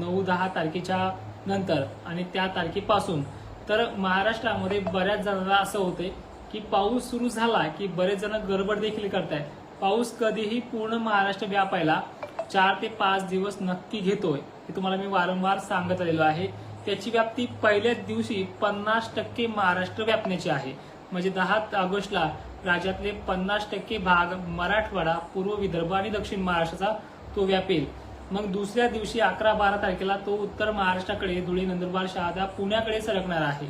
नऊ दहा तारखेच्या नंतर आणि त्या तारखेपासून. तर महाराष्ट्रामध्ये बऱ्याच जणांना असं होते की पाऊस सुरू झाला की बरेच जण गडबड देखील करतायत. पाऊस कधीही पूर्ण महाराष्ट्र व्यापायला चार ते पाच दिवस नक्की घेतोय हे तुम्हाला मी वारंवार सांगत आलेलो आहे. त्याची व्याप्ती पहिल्याच दिवशी पन्नास टक्के महाराष्ट्र व्यापण्याची आहे. म्हणजे दहा ऑगस्टला राज्यातले पन्नास टक्के भाग मराठवाडा पूर्व विदर्भ आणि दक्षिण महाराष्ट्राचा तो व्यापेल. मग दुसऱ्या दिवशी अकरा बारा तारखेला तो उत्तर महाराष्ट्राकडे धुळे नंदुरबार शहादा पुण्याकडे सरकणार आहे.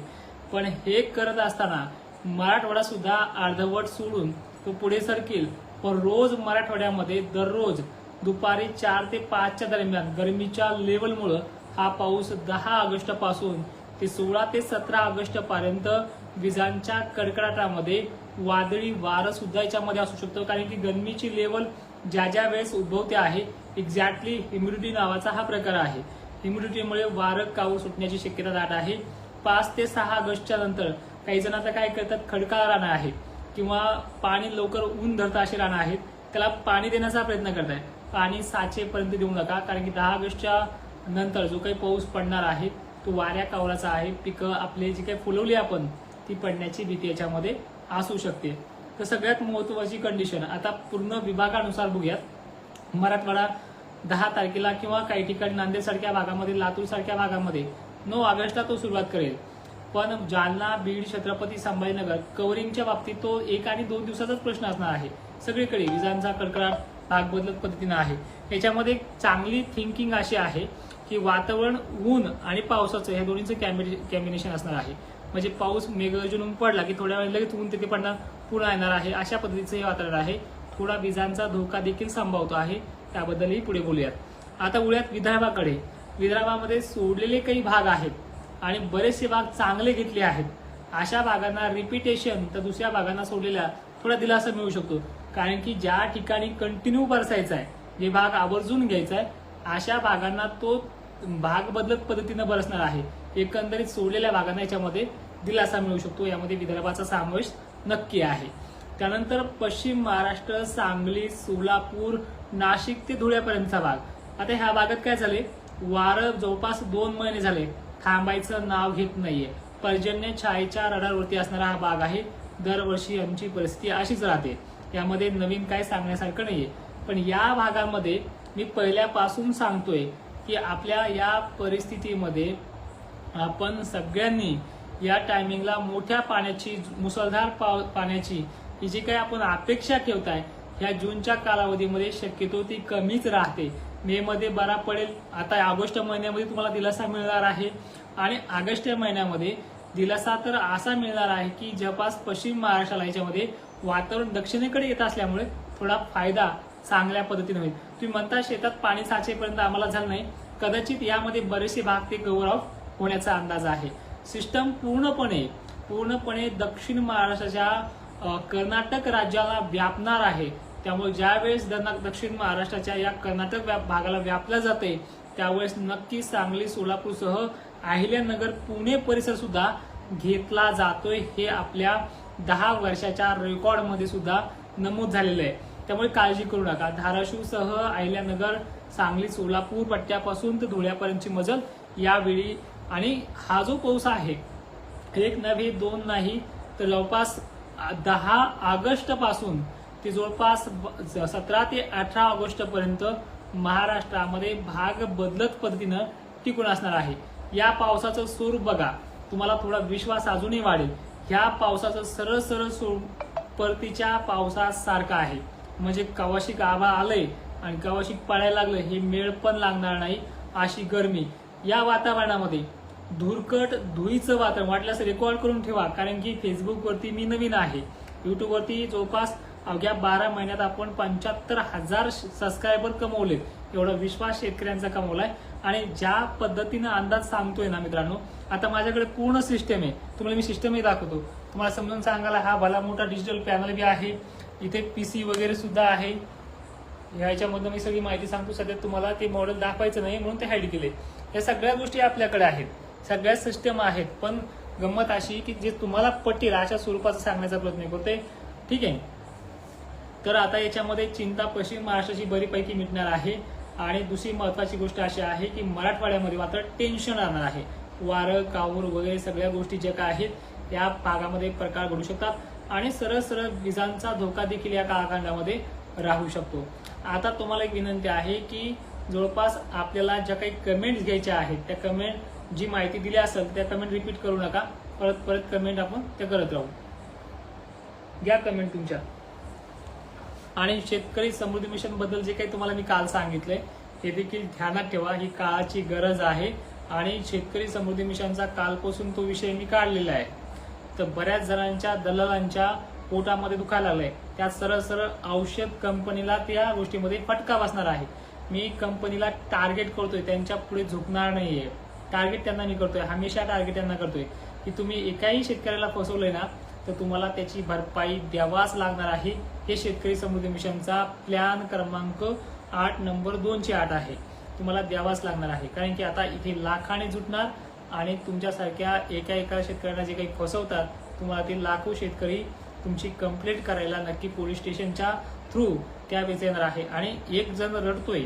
पण हे करत असताना मराठवाडा सुद्धा अर्धवट सोडून तो पुढे सरकेल. पण रोज मराठवाड्यामध्ये दररोज दुपारी चार ते पाचच्या दरम्यान गरमीच्या लेवलमुळं हा पाऊस दहा ऑगस्टपासून ते सोळा ते सतरा ऑगस्ट पर्यंत विजांच्या कडकडाटामध्ये वादळी वारं सुद्धा याच्यामध्ये असू शकतं कारण की गरमीची लेवल ज्या ज्या वेळेस उद्भवते आहे एक्झॅक्टली ह्युमिडिटी नावाचा हा प्रकार आहे. ह्युमिडिटीमुळे वारं कावूर सुटण्याची शक्यता दाट आहे. पाच ते सहा ऑगस्टच्या नंतर काही जण आता काय करतात खडकाळ रानं आहे किंवा पाणी लवकर ऊन धरतं असे रानं आहेत त्याला पाणी देण्याचा प्रयत्न करताय पाणी साचेपर्यंत देऊ नका कारण की दहा ऑगस्टच्या नंतर जो काही पाऊस पडणार आहे तो वाऱ्या कावराचा आहे. पिकं आपले जी काही फुलवली आपण ती पडण्याची भीती याच्यामध्ये असू शकते. तर सगळ्यात महत्वाची कंडिशन आता पूर्ण विभागानुसार बघूयात. मराठवाडा दहा तारखेला किंवा काही ठिकाणी नांदेड सारख्या भागामध्ये लातूर सारख्या भागामध्ये नऊ ऑगस्टला तो सुरुवात करेल. पण जालना बीड छत्रपती संभाजीनगर कव्हरिंगच्या बाबतीत तो एक आणि दोन दिवसाचाच प्रश्न असणार आहे. सगळीकडे विजांचा कडकडाट भाग बदलत पद्धतीनं आहे. याच्यामध्ये एक चांगली थिंकिंग अशी आहे की वातावरण ऊन आणि पावसाचं हे दोन्हीचं कॅम्बिनेशन असणार आहे. म्हणजे पाऊस मेघगर्जून पडला की थोड्या वेळ लगेच ऊन तिथे पडणार पुन्हा येणार आहे. अशा पद्धतीचं हे वातावरण आहे. थोडा विजांचा धोका देखील संभावतो आहे. त्याबद्दलही पुढे बोलूयात. आता उळ्यात विदर्भाकडे. विदर्भामध्ये सोडलेले काही भाग आहेत आणि बरेचसे भाग चांगले घेतले आहेत. अशा भागांना रिपिटेशन तर दुसऱ्या भागांना सोडलेला थोडा दिलासा मिळू शकतो. कारण की ज्या ठिकाणी कंटिन्यू बरसायचा आहे जे भाग आवर्जून घ्यायचा आहे अशा भागांना तो भाग बदलत पद्धतीनं बरसणार आहे. एकंदरीत सोडलेल्या भागांना याच्यामध्ये दिलासा मिळू शकतो. यामध्ये विदर्भाचा समावेश नक्की आहे. त्यानंतर पश्चिम महाराष्ट्र सांगली सोलापूर नाशिक ते धुळ्यापर्यंतचा भाग. आता ह्या भागात काय झाले? वारं जवळपास दोन महिने झाले. थांबायचं नाव घेत नाहीये. पर्जन्य छायेच्या रडारवरती असणारा हा भाग आहे. दरवर्षी आमची परिस्थिती अशीच राहते. यामध्ये नवीन काय सांगण्यासारखं नाहीये. पण या भागामध्ये मी पहिल्यापासून सांगतोय की आपल्या या परिस्थितीमध्ये आपण सगळ्यांनी या टायमिंगला मोठ्या पाण्याची मुसळधार पाव पाण्याची ही जी काही आपण अपेक्षा ठेवताय ह्या जूनच्या कालावधीमध्ये शक्यतो ती कमीच राहते. मे मध्ये बरा पडेल. आता ऑगस्ट महिन्यामध्ये तुम्हाला दिलासा मिळणार आहे. आणि ऑगस्ट महिन्यामध्ये दिलासा तर असा मिळणार आहे की जपास पश्चिम महाराष्ट्राला याच्यामध्ये वातावरण दक्षिणेकडे येत असल्यामुळे थोडा फायदा चांगल्या पद्धतीने होईल. तुम्ही म्हणता शेतात पाणी साचेपर्यंत आम्हाला झालं नाही. कदाचित यामध्ये बरेचसे भाग ते कव्हर ऑफ होण्याचा अंदाज आहे. सिस्टम पूर्णपणे पूर्णपणे दक्षिण महाराष्ट्राच्या कर्नाटक राज्याला व्यापणार आहे. त्यामुळे ज्यावेळेस दक्षिण महाराष्ट्राच्या या कर्नाटक व्याप भागाला व्यापल्या जाते त्यावेळेस नक्की सांगली सोलापूरसह अहिल्यानगर पुणे परिसर सुद्धा घेतला जातोय. हे आपल्या दहा वर्षाच्या रेकॉर्डमध्ये सुद्धा नमूद झालेलं आहे. त्यामुळे काळजी करू नका. धाराशिवसह अहिल्यानगर सांगली सोलापूर पट्ट्यापासून तर धुळ्यापर्यंतची मजल यावेळी आणि हा जो पाऊस आहे एक नव्हे दोन नाही तर जवळपास दहा ऑगस्टपासून ते जवळपास ब- सतरा ते अठरा ऑगस्ट पर्यंत महाराष्ट्रामध्ये भाग बदलत पद्धतीनं टिकून असणार आहे. या पावसाचं सूर बघा. तुम्हाला थोडा विश्वास अजूनही वाढेल. ह्या पावसाचं सरळ सरळ सूर परतीच्या पावसासारखं आहे. म्हणजे कवाशी गाभा आलंय आणि कवाशी पळायला लागलं हे मेळ पण लागणार नाही अशी गरमी. या वातावरणामध्ये धुरकट धुळीचं वातावरण वाटल्यास रेकॉर्ड करून ठेवा. कारण की फेसबुकवरती मी नवीन आहे. युट्यूबवरती जवळपास अवघ्या बारा महिन्यात आपण पंच्याहत्तर हजार सबस्क्रायबर कमवले एवढा विश्वास शेतकऱ्यांचा कमवलाय. आणि ज्या पद्धतीनं अंदाज सांगतोय ना मित्रांनो आता माझ्याकडे पूर्ण सिस्टम आहे. तुम्हाला मी सिस्टमही दाखवतो. तुम्हाला समजून सांगायला हा भला मोठा डिजिटल पॅनल बी आहे. इथे पीसी वगैरे सुद्धा आहे. ह्याच्यामधून मी सगळी माहिती सांगतो. सध्या तुम्हाला ते मॉडेल दाखवायचं नाही म्हणून ते हाईड केले या सगळ्या गोष्टी आपल्याकडे आहेत. सगळ्या सिस्टम आहेत पण गंमत अशी की जे तुम्हाला पटेल अशा स्वरूपाचं सांगण्याचा प्रयत्न करतोय. ठीक आहे? तर आता याच्यामध्ये चिंता पश्चिम महाराष्ट्राची बरीपैकी मिटणार आहे. आणि दुसरी महत्वाची गोष्ट अशी आहे की मराठवाड्यामध्ये मात्र टेन्शन राहणार आहे. वारं कावूर वगैरे सगळ्या गोष्टी ज्या काय आहेत या भागामध्ये प्रकार घडू शकतात. आणि सरळ सरळ विजांचा धोका देखील या काळखंडामध्ये राहू शकतो. आता तुम्हाला एक विनंती आहे की जवळपास आपल्याला ज्या काही कमेंट्स घ्यायच्या आहेत त्या कमेंट जी माहिती दिली असेल त्या कमेंट रिपीट करू नका. परत परत कमेंट आपण त्या करत राहू. घ्या कमेंट तुमच्या. आणि शेतकरी समृद्धी मिशनबद्दल जे काही तुम्हाला मी काल सांगितलंय हे देखील ध्यानात ठेवा. ही काळाची गरज आहे आणि शेतकरी समृद्धी मिशनचा कालपासून तो विषय मी काढलेला आहे. तर बऱ्याच जणांच्या दलालांच्या पोटामध्ये दुखायला लागलंय. त्यात सरळ सरळ औषध कंपनीला त्या गोष्टीमध्ये फटका बसणार आहे. मी कंपनीला टार्गेट करतोय. त्यांच्या पुढे झुकणार नाहीये. टार्गेट त्यांना मी करतोय. हमेशा टार्गेट त्यांना करतोय. की तुम्ही एकाही शेतकऱ्याला फसवलंय ना तर तुम्हाला त्याची भरपाई द्यावाच लागणार आहे. हे शेतकरी समृद्धी मिशनचा प्लॅन क्रमांक आठ नंबर दोनशे आठ आहे. तुम्हाला द्यावाच लागणार आहे. कारण की आता इथे लाखाने जुटणार आणि तुमच्यासारख्या एका एका शेतकऱ्यांना जे काही फसवतात तुम्हाला ते लाखो शेतकरी तुमची कंप्लेंट करायला नक्की पोलीस स्टेशनच्या थ्रू त्यावेळेस येणार आहे. आणि एक जण रडतोय.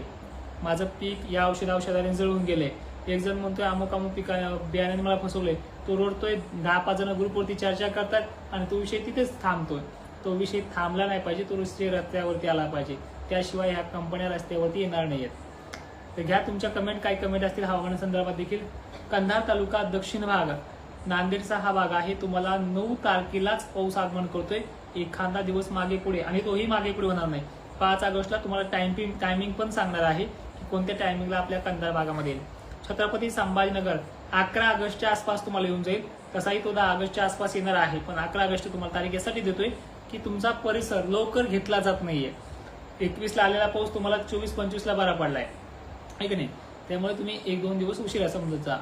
माझं पीक या औषध औषधाने जळून गेले एक जण म्हणतोय अमुक अमुक पिका बियाण्याने मला फसवलंय. तो रोडतोय दहा पाच जण ग्रुपवरती चर्चा करतात आणि तो विषय तिथेच थांबतोय. तो विषय थांबला नाही पाहिजे तो दुसरी रस्त्यावरती आला पाहिजे. त्याशिवाय ह्या कंपन्या रस्त्यावरती येणार नाहीयेत. तर घ्या तुमच्या कमेंट काय कमेंट असतील हवामानासंदर्भात देखील. कंधार तालुका दक्षिण भाग नांदेडचा हा भाग आहे. तुम्हाला नऊ तारखेलाच पाऊस आगमन करतोय. एखादा दिवस मागे पुढे आणि तोही मागे पुढे होणार नाही. पाच ऑगस्टला तुम्हाला टायमिंग टायमिंग पण सांगणार आहे की कोणत्या टायमिंगला आपल्या कंधार भागामध्ये येईल. छत्रपती संभाजीनगर अकरा ऑगस्टच्या आसपास तुम्हाला येऊन जाईल. तसाही तो दहा ऑगस्टच्या आसपास येणार आहे पण अकरा ऑगस्ट तुम्हाला तारीख यासाठी देतोय की तुमचा परिसर लवकर घेतला जात नाहीये. एकवीसला आलेला पाऊस तुम्हाला चोवीस पंचवीसला बरा पडलाय. आहे की नाही? त्यामुळे तुम्ही एक दोन दिवस उशिरा समजत जा.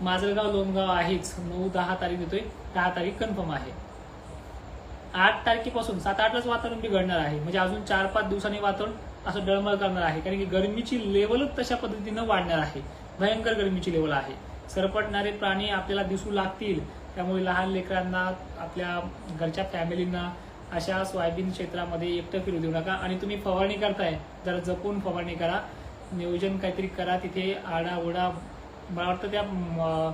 माजलगाव लोणगाव आहेच. नऊ दहा तारीख देतोय. दहा तारीख कन्फर्म आहे. आठ तारखेपासून सात आठलाच वातावरण बिघडणार आहे. म्हणजे अजून चार पाच दिवसांनी वातावरण असं डळमळ करणार आहे. कारण की गरमीची लेवलच तशा पद्धतीनं वाढणार आहे. भयंकर गरमीची लेवल आहे. सरपटणारे प्राणी आपल्याला दिसू लागतील. त्यामुळे लहान लेकरांना आपल्या घरच्या फॅमिलींना अशा सोयाबीन क्षेत्रामध्ये एकटं फिरू देऊ नका. आणि तुम्ही फवारणी करताय जरा जपून फवारणी करा. नियोजन काहीतरी करा. तिथे आडा ओढा मला वाटतं त्या म,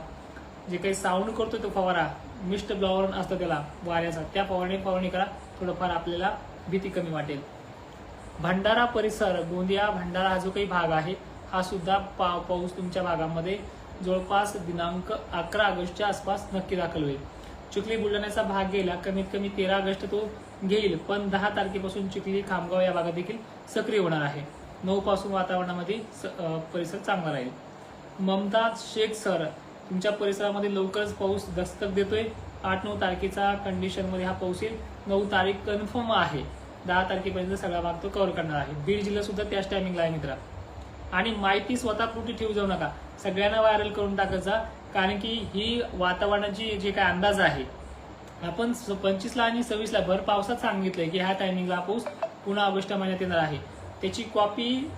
जे काही साऊंड करतो तो फवारा मिस्ट ब्लॉवर असतं त्याला वाऱ्याचा. त्या फवारणी फवारणी करा. थोडंफार आपल्याला भीती कमी वाटेल. भंडारा परिसर गोंदिया भंडारा हा जो काही भाग आहे हा सुद्धा पा पाऊस तुमच्या भागामध्ये जवळपास दिनांक अकरा ऑगस्टच्या आसपास नक्की दाखल होईल. चिखली बुलढाण्याचा भाग गेला कमीत कमी तेरा ऑगस्ट तो घेईल पण दहा तारखेपासून चिखली खामगाव या भागात देखील सक्रिय होणार आहे. नऊ पासून वातावरणामध्ये स- परिसर चांगला राहील. ममताज शेख सर तुमच्या परिसरामध्ये लवकरच पाऊस दस्तक देतोय. आठ नऊ तारखेचा कंडिशनमध्ये हा पाऊस येईल. नऊ तारीख कन्फर्म आहे. दहा तारखेपर्यंत सगळा भाग तो कव्हर करणार आहे. बीड जिल्हा सुद्धा त्याच टायमिंगला आहे मित्रा. आणि माहिती स्वतः कुठे ठेवू जाऊ नका. सगळ्यांना व्हायरल करून टाकायचा कारण की ही वातावरणाची जे काय अंदाज आहे आपण पंचवीसला आणि सव्वीसला भर पावसात सांगितलंय की ह्या टायमिंगला पाऊस पुन्हा ऑगस्ट महिन्यात येणार आहे. त्याची कॉपी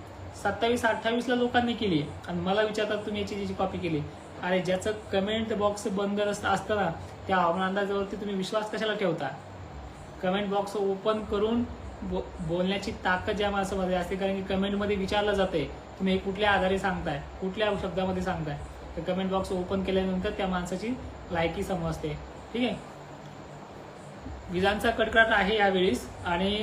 सत्तावीस अठ्ठावीसला लोकांनी केली आणि मला विचारतात तुम्ही याची त्याची कॉपी केली अरे ज्याचं कमेंट बॉक्स बंद असताना असतं ना त्या हवामान अंदाजावरती तुम्ही विश्वास कशाला ठेवता? कमेंट बॉक्स ओपन करून बो- बोलण्याची ताकद ज्या माणसामध्ये असते कारण की कमेंटमध्ये विचारलं जाते तुम्ही कुठल्या आधारे सांगताय कुठल्या शब्दामध्ये सांगताय तर कमेंट बॉक्स ओपन केल्यानंतर त्या माणसाची लायकी समजते. ठीक आहे? विजांचा कडकडाट आहे यावेळेस आणि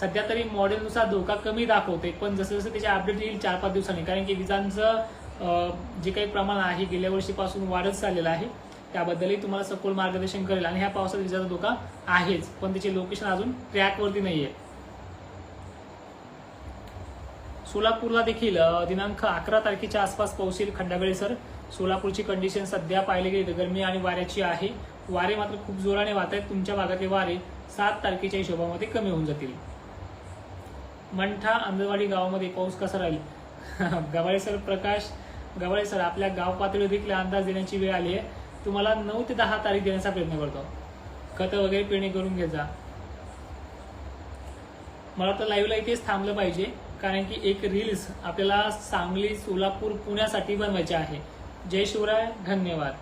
सध्या तरी मॉडेलनुसार धोका कमी दाखवते पण जसं जसं त्याचे अपडेट येईल चार पाच दिवसांनी कारण की विजांचं जे काही प्रमाण आहे गेल्या वर्षीपासून वाढत चाललेलं आहे त्याबद्दलही तुम्हाला सखोल मार्गदर्शन करेल. आणि ह्या पावसात विजाचा धोका आहेच पण त्याचे लोकेशन अजून ट्रॅकवरती नाही आहे सोलापूरला देखील दिनांक अकरा तारखेच्या आसपास पाऊस येईल खंडागळे सर. सोलापूरची कंडिशन सध्या पाहिली गेली तर गरमी आणि वाऱ्याची आहे. वारे मात्र खूप जोराने वाहत आहेत. तुमच्या भागातले वारे सात तारखेच्या हिशोबामध्ये कमी होऊन जातील. मंठा अंदरवाडी गावामध्ये पाऊस कसा राहील? गवाळे सर प्रकाश. गवाळे सर आपल्या गाव पातळीवर देखील अंदाज देण्याची वेळ आली आहे. तुम्हाला नऊ ते दहा तारीख देण्याचा प्रयत्न करतो. खतं वगैरे पेरणी करून घ्या जा. मला तर लाईव्हला इथेच थांबलं पाहिजे. कारण की एक रील्स आपल्याला सांगली सोलापूर पुण्यासाठी बनवायची आहे. जय शिवराय धन्यवाद.